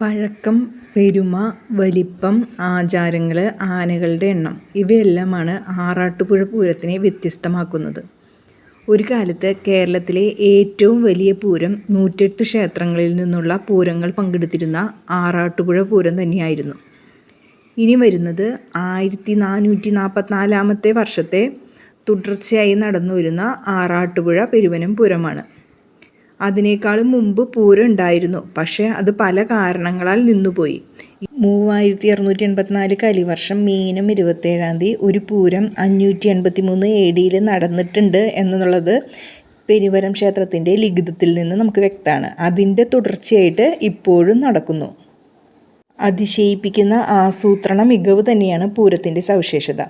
പഴക്കം പെരുമ വലിപ്പം ആചാരങ്ങൾ ആനകളുടെ എണ്ണം ഇവയെല്ലാമാണ് ആറാട്ടുപുഴ പൂരത്തിനെ വ്യത്യസ്തമാക്കുന്നത്. ഒരു കാലത്ത് കേരളത്തിലെ ഏറ്റവും വലിയ പൂരം നൂറ്റെട്ട് ക്ഷേത്രങ്ങളിൽ നിന്നുള്ള പൂരങ്ങൾ പങ്കെടുത്തിരുന്ന ആറാട്ടുപുഴ പൂരം തന്നെയായിരുന്നു. ഇനി വരുന്നത് ആയിരത്തി നാനൂറ്റി നാൽപ്പത്തിനാലാമത്തെ വർഷത്തെ തുടർച്ചയായി നടന്നു വരുന്ന ആറാട്ടുപുഴ പെരുവനം പൂരമാണ്. അതിനേക്കാളും മുമ്പ് പൂരം ഉണ്ടായിരുന്നു പക്ഷേ അത് പല കാരണങ്ങളാൽ നിന്നുപോയി. മൂവായിരത്തി അറുന്നൂറ്റി എൺപത്തിനാല് കലിവർഷം മീനം ഇരുപത്തേഴാം തീയതി ഒരു പൂരം അഞ്ഞൂറ്റി എൺപത്തി മൂന്ന് എ ഡിയിൽ നടന്നിട്ടുണ്ട് എന്നുള്ളത് പെരുവരം ക്ഷേത്രത്തിന്റെ ലിഖിതത്തിൽ നിന്ന് നമുക്ക് വ്യക്തമാണ്. അതിന്റെ തുടർച്ചയായിട്ട് ഇപ്പോഴും നടക്കുന്നു. അതിശയിപ്പിക്കുന്ന ആസൂത്രണ മികവ് തന്നെയാണ് പൂരത്തിന്റെ സവിശേഷത.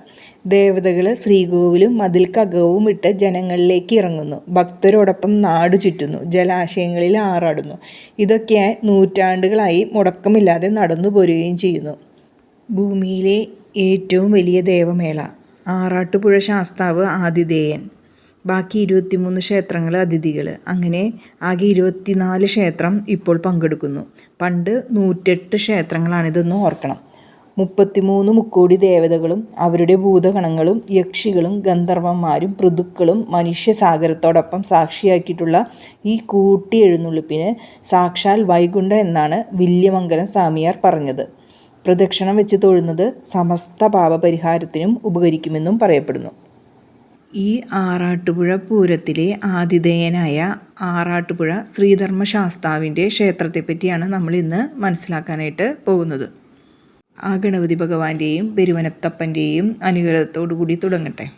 ദേവതകൾ ശ്രീകോവിലും മതിൽക്കകവും ഇട്ട് ജനങ്ങളിലേക്ക് ഇറങ്ങുന്നു. ഭക്തരോടൊപ്പം നാടു ചുറ്റുന്നു. ജലാശയങ്ങളിൽ ആറാടുന്നു. ഇതൊക്കെ നൂറ്റാണ്ടുകളായി മുടക്കമില്ലാതെ നടന്നു പോരുകയും ചെയ്യുന്നു. ഭൂമിയിലെ ഏറ്റവും വലിയ ദേവമേള. ആറാട്ടുപുഴ ശാസ്താവ് ആതിഥേയൻ. ബാക്കി ഇരുപത്തിമൂന്ന് ക്ഷേത്രങ്ങൾ അതിഥികൾ അങ്ങനെ ആകെ ഇരുപത്തിനാല് ക്ഷേത്രം ഇപ്പോൾ പങ്കെടുക്കുന്നു. പണ്ട് നൂറ്റെട്ട് ക്ഷേത്രങ്ങളാണിതെന്ന് ഓർക്കണം. മുപ്പത്തിമൂന്ന് മുക്കോടി ദേവതകളും അവരുടെ ഭൂതഗണങ്ങളും യക്ഷികളും ഗന്ധർവന്മാരും പൃഥുക്കളും മനുഷ്യസാഗരത്തോടൊപ്പം സാക്ഷിയാക്കിയിട്ടുള്ള ഈ കൂട്ടി എഴുന്നള്ളിപ്പിന് സാക്ഷാൽ വൈകുണ്ഠ എന്നാണ് വില്യമംഗലം സ്വാമിയാർ പറഞ്ഞത്. പ്രദക്ഷിണം വെച്ച് തൊഴുന്നത് സമസ്ത പാപപരിഹാരത്തിനും ഉപകരിക്കുമെന്നും പറയപ്പെടുന്നു. ഈ ആറാട്ടുപുഴ പൂരത്തിലെ ആതിഥേയനായ ആറാട്ടുപുഴ ശ്രീധർമ്മശാസ്താവിന്റെ ക്ഷേത്രത്തെപ്പറ്റിയാണ് നമ്മൾ ഇന്ന് മനസ്സിലാക്കാനായിട്ട് പോകുന്നത്. ആ ഗണപതി ഭഗവാന്റെയും പെരുവനത്തപ്പന്റെയും അനുഗ്രഹത്തോടു കൂടി തുടങ്ങട്ടെ.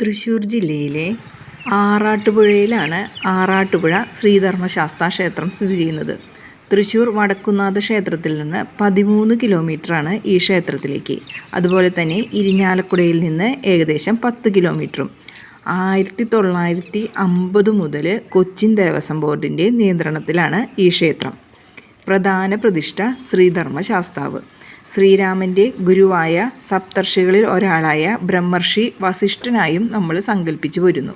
തൃശ്ശൂർ ജില്ലയിലെ ആറാട്ടുപുഴയിലാണ് ആറാട്ടുപുഴ ശ്രീധർമ്മശാസ്താ ക്ഷേത്രം സ്ഥിതി ചെയ്യുന്നത്. തൃശ്ശൂർ വടക്കുന്നാഥ ക്ഷേത്രത്തിൽ നിന്ന് പതിമൂന്ന് കിലോമീറ്ററാണ് ഈ ക്ഷേത്രത്തിലേക്ക്. അതുപോലെ തന്നെ ഇരിഞ്ഞാലക്കുടയിൽ നിന്ന് ഏകദേശം പത്ത് കിലോമീറ്ററും. ആയിരത്തി തൊള്ളായിരത്തി അമ്പത് മുതൽ കൊച്ചിൻ ദേവസ്വം ബോർഡിന്റെ നിയന്ത്രണത്തിലാണ് ഈ ക്ഷേത്രം. പ്രധാന പ്രതിഷ്ഠ ശ്രീധർമ്മശാസ്താവ്. ശ്രീരാമന്റെ ഗുരുവായ സപ്തർഷികളിൽ ഒരാളായ ബ്രഹ്മർഷി വസിഷ്ഠനായും നമ്മൾ സങ്കല്പിച്ചു വരുന്നു.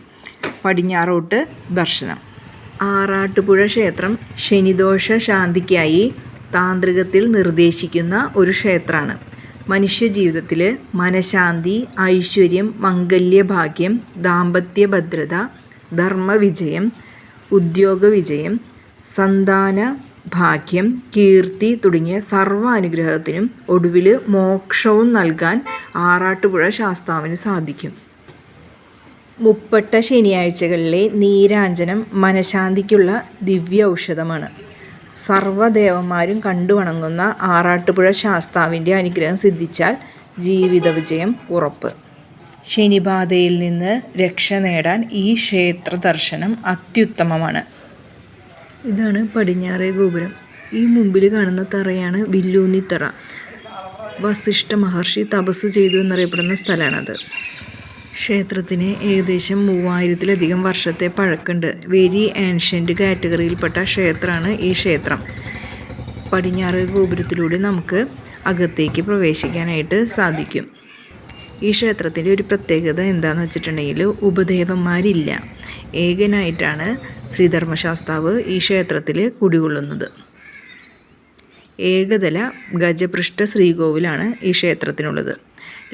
പടിഞ്ഞാറോട്ട് ദർശനം. ആറാട്ടുപുഴ ക്ഷേത്രം ശനിദോഷ ശാന്തിക്കായി താന്ത്രികത്തിൽ നിർദ്ദേശിക്കുന്ന ഒരു ക്ഷേത്രമാണ്. മനുഷ്യജീവിതത്തിൽ മനഃശാന്തി ഐശ്വര്യം മംഗല്യഭാഗ്യം ദാമ്പത്യ ഭദ്രത ധർമ്മവിജയം ഉദ്യോഗ വിജയം സന്താന ഭാഗ്യം കീർത്തി തുടങ്ങിയ സർവ അനുഗ്രഹത്തിനും ഒടുവിൽ മോക്ഷവും നൽകാൻ ആറാട്ടുപുഴ ശാസ്താവിന് സാധിക്കും. മുപ്പട്ട ശനിയാഴ്ചകളിലെ നീരാഞ്ജനം മനഃശാന്തിക്കുള്ള ദിവ്യ ഔഷധമാണ് സർവദേവന്മാരും കണ്ടുവണങ്ങുന്ന ആറാട്ടുപുഴ ശാസ്താവിന്റെ അനുഗ്രഹം സിദ്ധിച്ചാൽ ജീവിത വിജയം ഉറപ്പ്. ശനിബാധയിൽ നിന്ന് രക്ഷ നേടാൻ ഈ ക്ഷേത്ര ദർശനം അത്യുത്തമമാണ്. ഇതാണ് പടിഞ്ഞാറേ ഗോപുരം. ഈ മുമ്പിൽ കാണുന്ന തറയാണ് വില്ലൂന്നിത്തറ. വസിഷ്ഠ മഹർഷി തപസ് ചെയ്തു എന്നറിയപ്പെടുന്ന സ്ഥലമാണത്. ക്ഷേത്രത്തിന് ഏകദേശം മൂവായിരത്തിലധികം വർഷത്തെ പഴക്കമുണ്ട്. വെരി ആൻഷ്യന്റ് കാറ്റഗറിയിൽപ്പെട്ട ക്ഷേത്രമാണ് ഈ ക്ഷേത്രം. പടിഞ്ഞാറ് ഗോപുരത്തിലൂടെ നമുക്ക് അകത്തേക്ക് പ്രവേശിക്കാനായിട്ട് സാധിക്കും. ഈ ക്ഷേത്രത്തിന്റെ ഒരു പ്രത്യേകത എന്താണെന്ന് വെച്ചിട്ടുണ്ടെങ്കിൽ ഉപദേവന്മാരില്ല. ഏകനായിട്ടാണ് ശ്രീധർമ്മശാസ്താവ് ഈ ക്ഷേത്രത്തിൽ കുടികൊള്ളുന്നത്. ഏകതല ഗജപൃഷ്ഠ ശ്രീകോവിലാണ് ഈ ക്ഷേത്രത്തിനുള്ളത്.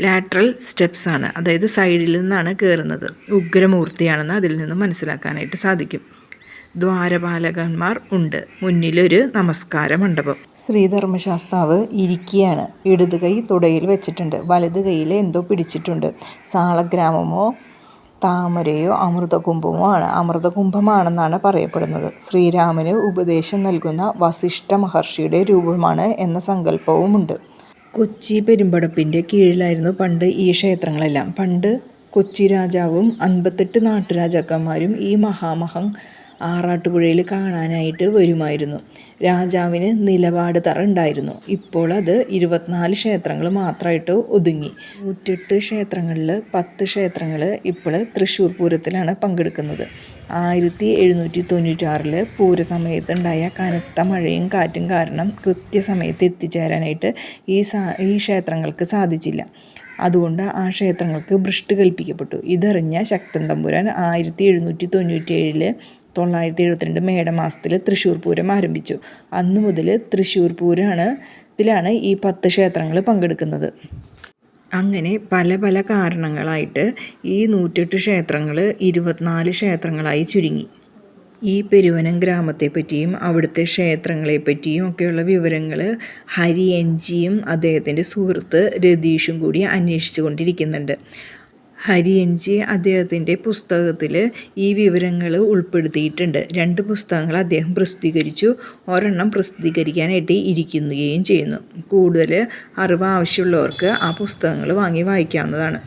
ലാറ്ററൽ സ്റ്റെപ്സ് ആണ്. അതായത് സൈഡിൽ നിന്നാണ് കയറുന്നത് ഉഗ്രമൂർത്തിയാണെന്ന് അതിൽ നിന്ന് മനസ്സിലാക്കാനായിട്ട് സാധിക്കും. ദ്വാരപാലകന്മാർ ഉണ്ട്. മുന്നിലൊരു നമസ്കാര മണ്ഡപം. ശ്രീധർമ്മശാസ്താവ് ഇരിക്കുകയാണ് ഇടത് കൈ തുടയിൽ വെച്ചിട്ടുണ്ട്. വലത് കൈയിൽ എന്തോ പിടിച്ചിട്ടുണ്ട്. സാളഗ്രാമമോ താമരയോ അമൃതകുംഭമോ ആണ്. അമൃതകുംഭമാണെന്നാണ് പറയപ്പെടുന്നത്. ശ്രീരാമന് ഉപദേശം നൽകുന്ന വസിഷ്ഠ മഹർഷിയുടെ രൂപമാണ് എന്ന സങ്കല്പവുമുണ്ട്. കൊച്ചി പെരുമ്പടപ്പിന്റെ കീഴിലായിരുന്നു പണ്ട് ഈ ക്ഷേത്രങ്ങളെല്ലാം. പണ്ട് കൊച്ചി രാജാവും അൻപത്തെട്ട് നാട്ടുരാജാക്കന്മാരും ഈ മഹാമഹം ആറാട്ടുപുഴയിൽ കാണാനായിട്ട് വരുമായിരുന്നു. രാജാവിന് നിലപാട് തറ ഉണ്ടായിരുന്നു. ഇപ്പോൾ അത് ഇരുപത്തിനാല് ക്ഷേത്രങ്ങൾ മാത്രമായിട്ട് ഒതുങ്ങി. നൂറ്റെട്ട് ക്ഷേത്രങ്ങളിൽ പത്ത് ക്ഷേത്രങ്ങൾ ഇപ്പോൾ തൃശ്ശൂർ പൂരത്തിലാണ് പങ്കെടുക്കുന്നത്. ആയിരത്തി എഴുന്നൂറ്റി തൊണ്ണൂറ്റാറിൽ പൂരസമയത്തുണ്ടായ കനത്ത മഴയും കാറ്റും കാരണം കൃത്യസമയത്ത് എത്തിച്ചേരാനായിട്ട് ഈ സാ ഈ ക്ഷേത്രങ്ങൾക്ക് സാധിച്ചില്ല. അതുകൊണ്ട് ആ ക്ഷേത്രങ്ങൾക്ക് ഭ്രഷ്ട് കൽപ്പിക്കപ്പെട്ടു. ഇതറിഞ്ഞ ശക്തൻ തമ്പുരാൻ ആയിരത്തി എഴുന്നൂറ്റി തൊണ്ണൂറ്റി ഏഴിൽ തൊള്ളായിരത്തി എഴുപത്തിരണ്ട് മേടമാസത്തിൽ തൃശ്ശൂർ പൂരം ആരംഭിച്ചു. അന്ന് മുതൽ തൃശ്ശൂർ പൂരമാണ് ഇതിലാണ് ഈ പത്ത് ക്ഷേത്രങ്ങൾ പങ്കെടുക്കുന്നത്. അങ്ങനെ പല പല കാരണങ്ങളായിട്ട് ഈ നൂറ്റെട്ട് ക്ഷേത്രങ്ങൾ ഇരുപത്തിനാല് ക്ഷേത്രങ്ങളായി ചുരുങ്ങി. ഈ പെരുവനം ഗ്രാമത്തെപ്പറ്റിയും അവിടുത്തെ ക്ഷേത്രങ്ങളെപ്പറ്റിയും ഒക്കെയുള്ള വിവരങ്ങൾ ഹരി എൻ ജിയും അദ്ദേഹത്തിന്റെ സുഹൃത്ത് രതീഷും കൂടി അന്വേഷിച്ചു കൊണ്ടിരിക്കുന്നുണ്ട്. ഹരി എൻ ജി അദ്ദേഹത്തിന്റെ പുസ്തകത്തിൽ ഈ വിവരങ്ങൾ ഉൾപ്പെടുത്തിയിട്ടുണ്ട്. രണ്ട് പുസ്തകങ്ങൾ അദ്ദേഹം പ്രസിദ്ധീകരിച്ചു. ഒരെണ്ണം പ്രസിദ്ധീകരിക്കാനായിട്ട് ഇരിക്കുകയും ചെയ്യുന്നു. കൂടുതൽ അറിവ് ആവശ്യമുള്ളവർക്ക് ആ പുസ്തകങ്ങൾ വാങ്ങി വായിക്കാവുന്നതാണ്.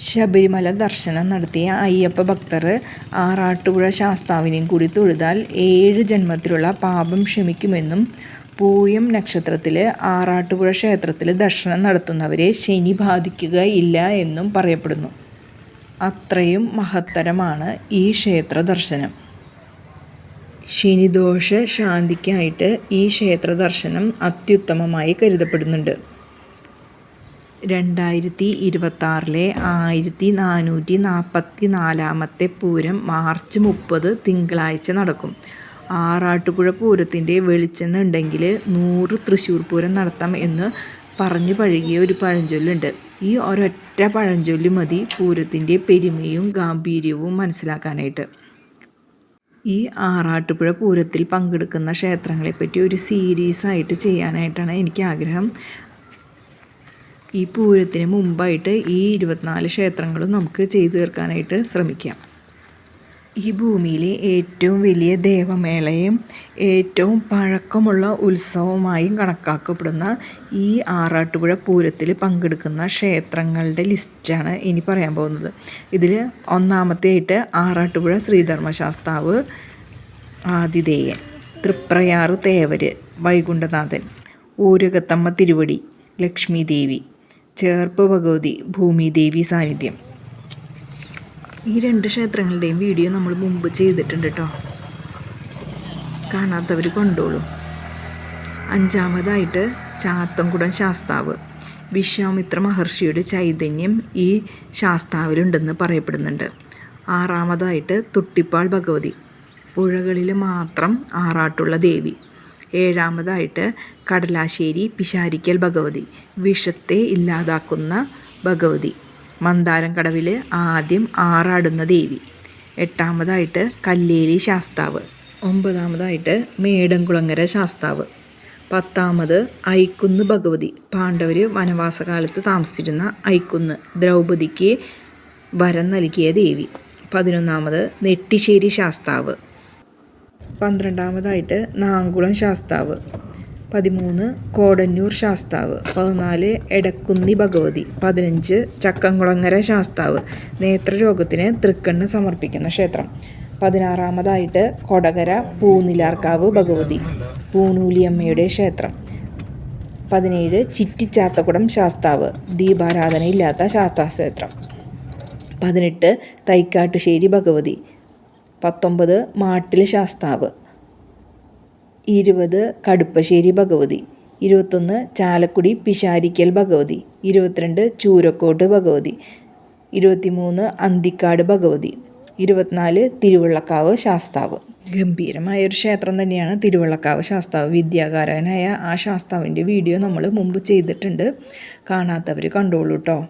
ശബരിമല ദർശനം നടത്തിയ അയ്യപ്പ ഭക്തർ ആറാട്ടുപുഴ ശാസ്താവിനെയും കൂടി തൊഴുതാൽ ഏഴ് ജന്മത്തിലുള്ള പാപം ക്ഷമിക്കുമെന്നും പൂയം നക്ഷത്രത്തിൽ ആറാട്ടുപുഴ ക്ഷേത്രത്തിൽ ദർശനം നടത്തുന്നവരെ ശനി ബാധിക്കുകയില്ല എന്നും പറയപ്പെടുന്നു. അത്രയും മഹത്തരമാണ് ഈ ക്ഷേത്ര ദർശനം. ശനിദോഷ ശാന്തിക്കായിട്ട് ഈ ക്ഷേത്ര ദർശനം അത്യുത്തമമായി കരുതപ്പെടുന്നുണ്ട്. രണ്ടായിരത്തി ഇരുപത്താറിലെ ആയിരത്തി നാനൂറ്റി നാൽപ്പത്തി നാലാമത്തെ പൂരം മാർച്ച് മുപ്പത് തിങ്കളാഴ്ച നടക്കും. ആറാട്ടുപുഴ പൂരത്തിന്റെ വെളിച്ചെണ്ണ ഉണ്ടെങ്കിൽ നൂറ് തൃശ്ശൂർ പൂരം നടത്താം എന്ന് പറഞ്ഞു പഴകിയ ഒരു പഴഞ്ചൊല്ലുണ്ട്. ഈ ഒരൊറ്റ പഴഞ്ചൊല്ലി മതി പൂരത്തിന്റെ പെരുമയും ഗാംഭീര്യവും മനസ്സിലാക്കാനായിട്ട്. ഈ ആറാട്ടുപുഴ പൂരത്തിൽ പങ്കെടുക്കുന്ന ക്ഷേത്രങ്ങളെപ്പറ്റി ഒരു സീരീസ് ആയിട്ട് ചെയ്യാനായിട്ടാണ് എനിക്ക് ആഗ്രഹം. ഈ പൂരത്തിന് മുമ്പായിട്ട് ഈ ഇരുപത്തിനാല് ക്ഷേത്രങ്ങളും നമുക്ക് ചെയ്തു തീർക്കാനായിട്ട് ശ്രമിക്കാം. ഈ ഭൂമിയിലെ ഏറ്റവും വലിയ ദേവമേളയും ഏറ്റവും പഴക്കമുള്ള ഉത്സവമായും കണക്കാക്കപ്പെടുന്ന ഈ ആറാട്ടുപുഴ പൂരത്തിൽ പങ്കെടുക്കുന്ന ക്ഷേത്രങ്ങളുടെ ലിസ്റ്റാണ് ഇനി പറയാൻ പോകുന്നത്. ഇതിൽ ഒന്നാമത്തെയായിട്ട് ആറാട്ടുപുഴ ശ്രീധർമ്മശാസ്താവ് ആതിഥേയൻ തൃപ്രയാറ് തേവര് വൈകുണ്ഠനാഥൻ ഊരകത്തമ്മ തിരുവടി ലക്ഷ്മി ദേവി ചേർപ്പ് ഭഗവതി ഭൂമിദേവി സാന്നിധ്യം ഈ രണ്ട് ക്ഷേത്രങ്ങളുടെയും വീഡിയോ നമ്മൾ മുമ്പ് ചെയ്തിട്ടുണ്ട് കേട്ടോ കാണാത്തവർ കൊണ്ടോളൂ. അഞ്ചാമതായിട്ട് ചാത്തൻകുടം ശാസ്താവ്. വിശ്വാമിത്ര മഹർഷിയുടെ ചൈതന്യം ഈ ശാസ്താവിലുണ്ടെന്ന് പറയപ്പെടുന്നുണ്ട്. ആറാമതായിട്ട് തുട്ടിപ്പാൾ ഭഗവതി. പുഴകളിൽ മാത്രം ആറാട്ടുള്ള ദേവി. ഏഴാമതായിട്ട് കടലാശ്ശേരി പിശാരിക്കൽ ഭഗവതി. വിഷത്തെ ഇല്ലാതാക്കുന്ന ഭഗവതി. മന്ദാരം കടവിൽ ആദ്യം ആറാടുന്ന ദേവി. എട്ടാമതായിട്ട് കല്ലേരി ശാസ്താവ്. ഒമ്പതാമതായിട്ട് മേടംകുളങ്ങര ശാസ്താവ്. പത്താമത് ഐക്കുന്ന് ഭഗവതി. പാണ്ഡവർ വനവാസകാലത്ത് താമസിച്ചിരുന്ന ഐക്കുന്ന് ദ്രൗപദിക്ക് വരം നൽകിയ ദേവി. പതിനൊന്നാമത് നെട്ടിശ്ശേരി ശാസ്താവ്. പന്ത്രണ്ടാമതായിട്ട് നാങ്കുളം ശാസ്താവ്. പതിമൂന്ന് കോടന്നൂർ ശാസ്താവ് പതിനാല് എടക്കുന്നി ഭഗവതി പതിനഞ്ച് ചക്കംകുളങ്ങര ശാസ്താവ് നേത്രരോഗത്തിന് തൃക്കണ്ണ് സമർപ്പിക്കുന്ന ക്ഷേത്രം. പതിനാറാമതായിട്ട് കൊടകര പൂനിലാർക്കാവ് ഭഗവതി പൂനൂലിയമ്മയുടെ ക്ഷേത്രം. പതിനേഴ് ചിറ്റിച്ചാത്തക്കുടം ശാസ്താവ് ദീപാരാധനയില്ലാത്ത ശാസ്താക്ഷേത്രം. പതിനെട്ട് തൈക്കാട്ടുശ്ശേരി ഭഗവതി പത്തൊമ്പത് മാട്ടിൽ ശാസ്താവ് ഇരുപത് കടുപ്പശ്ശേരി ഭഗവതി. ഇരുപത്തൊന്ന് ചാലക്കുടി പിശാരിക്കൽ ഭഗവതി. ഇരുപത്തിരണ്ട് ചൂരക്കോട്ട് ഭഗവതി. ഇരുപത്തിമൂന്ന് അന്തിക്കാട് ഭഗവതി. ഇരുപത്തിനാല് തിരുവള്ളക്കാവ് ശാസ്താവ്. ഗംഭീരമായ ഒരു ക്ഷേത്രം തന്നെയാണ് തിരുവള്ളക്കാവ് ശാസ്താവ്. വിദ്യാകാരനായ ആ ശാസ്താവിന്റെ വീഡിയോ നമ്മൾ മുമ്പ് ചെയ്തിട്ടുണ്ട്. കാണാത്തവർ കണ്ടോളൂ കേട്ടോ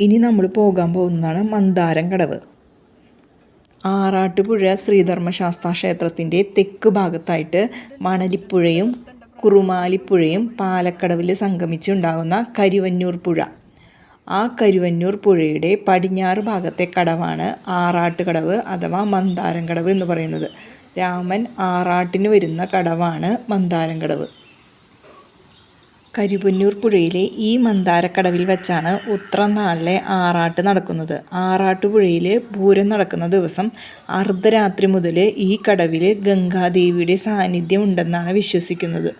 ഇനി നമ്മൾ പോകാൻ പോകുന്നതാണ് മന്ദാരം കടവ് ആറാട്ടുപുഴ ശ്രീധർമ്മശാസ്ത്ര ക്ഷേത്രത്തിന്റെ തെക്ക് ഭാഗത്തായിട്ട് മണലിപ്പുഴയും കുറുമാലിപ്പുഴയും പാലക്കടവിൽ സംഗമിച്ചുണ്ടാകുന്ന കരുവന്നൂർ പുഴ. ആ കരുവന്നൂർ പുഴയുടെ പടിഞ്ഞാറ് ഭാഗത്തെ കടവാണ് ആറാട്ടുകടവ് അഥവാ മന്ദാരം കടവ് എന്ന് പറയുന്നത്. രാമൻ ആറാട്ടിന് വരുന്ന കടവാണ് മന്ദാരം കടവ് കരിപുന്നൂർ പുഴയിലെ ഈ മന്ദാരക്കടവിൽ വെച്ചാണ് ഉത്രനാളിലെ ആറാട്ട് നടക്കുന്നത്. ആറാട്ടുപുഴയിൽ പൂരം നടക്കുന്ന ദിവസം അർദ്ധരാത്രി മുതൽ ഈ കടവിൽ ഗംഗാദേവിയുടെ സാന്നിധ്യം ഉണ്ടെന്നാണ് വിശ്വസിക്കുന്നത്.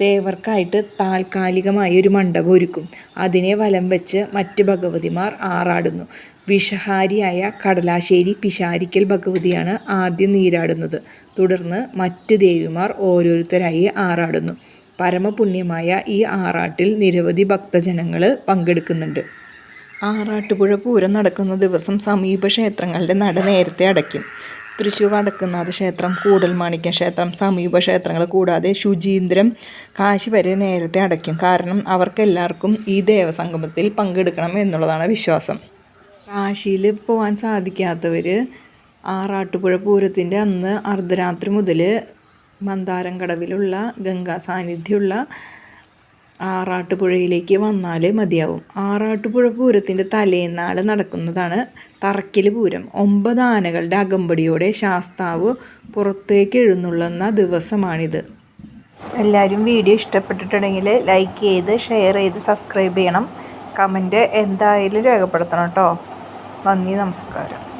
ദേവർക്കായിട്ട് താൽക്കാലികമായി ഒരു മണ്ഡപം ഒരുക്കും. അതിനെ വലം വെച്ച് മറ്റ് ഭഗവതിമാർ ആറാടുന്നു. വിഷഹാരിയായ കടലാശ്ശേരി പിശാരിക്കൽ ഭഗവതിയാണ് ആദ്യം നീരാടുന്നത്. തുടർന്ന് മറ്റ് ദേവിമാർ ഓരോരുത്തരായി ആറാടുന്നു. പരമപുണ്യമായ ഈ ആറാട്ടിൽ നിരവധി ഭക്തജനങ്ങൾ പങ്കെടുക്കുന്നുണ്ട്. ആറാട്ടുപുഴ പൂരം നടക്കുന്ന ദിവസം സമീപ ക്ഷേത്രങ്ങളുടെ നട നേരത്തെ അടയ്ക്കും. തൃശ്ശൂർ വടക്കുന്നാഥ ക്ഷേത്രം കൂടൽമാണിക്യ ക്ഷേത്രം സമീപ ക്ഷേത്രങ്ങൾ കൂടാതെ ശുചീന്ദ്രം കാശി വരെ നേരത്തെ അടയ്ക്കും. കാരണം അവർക്കെല്ലാവർക്കും ഈ ദേവസംഗമത്തിൽ പങ്കെടുക്കണം എന്നുള്ളതാണ് വിശ്വാസം. കാശിയിൽ പോകാൻ സാധിക്കാത്തവർ ആറാട്ടുപുഴ പൂരത്തിന്റെ അന്ന് അർദ്ധരാത്രി മുതൽ മന്ദാരം കടവിലുള്ള ഗംഗാ സാന്നിധ്യമുള്ള ആറാട്ടുപുഴയിലേക്ക് വന്നാൽ മതിയാവും. ആറാട്ടുപുഴ പൂരത്തിന്റെ തലേന്നാൾ നടക്കുന്നതാണ് തറക്കിൽ പൂരം. ഒമ്പത് ആനകളുടെ അകമ്പടിയോടെ ശാസ്താവ് പുറത്തേക്ക് എഴുന്നള്ളുന്ന ദിവസമാണിത്. എല്ലാവരും വീഡിയോ ഇഷ്ടപ്പെട്ടിട്ടുണ്ടെങ്കിൽ ലൈക്ക് ചെയ്ത് ഷെയർ ചെയ്ത് സബ്സ്ക്രൈബ് ചെയ്യണം. കമന്റ് എന്തായാലും രേഖപ്പെടുത്തണം കേട്ടോ. നന്ദി നമസ്കാരം.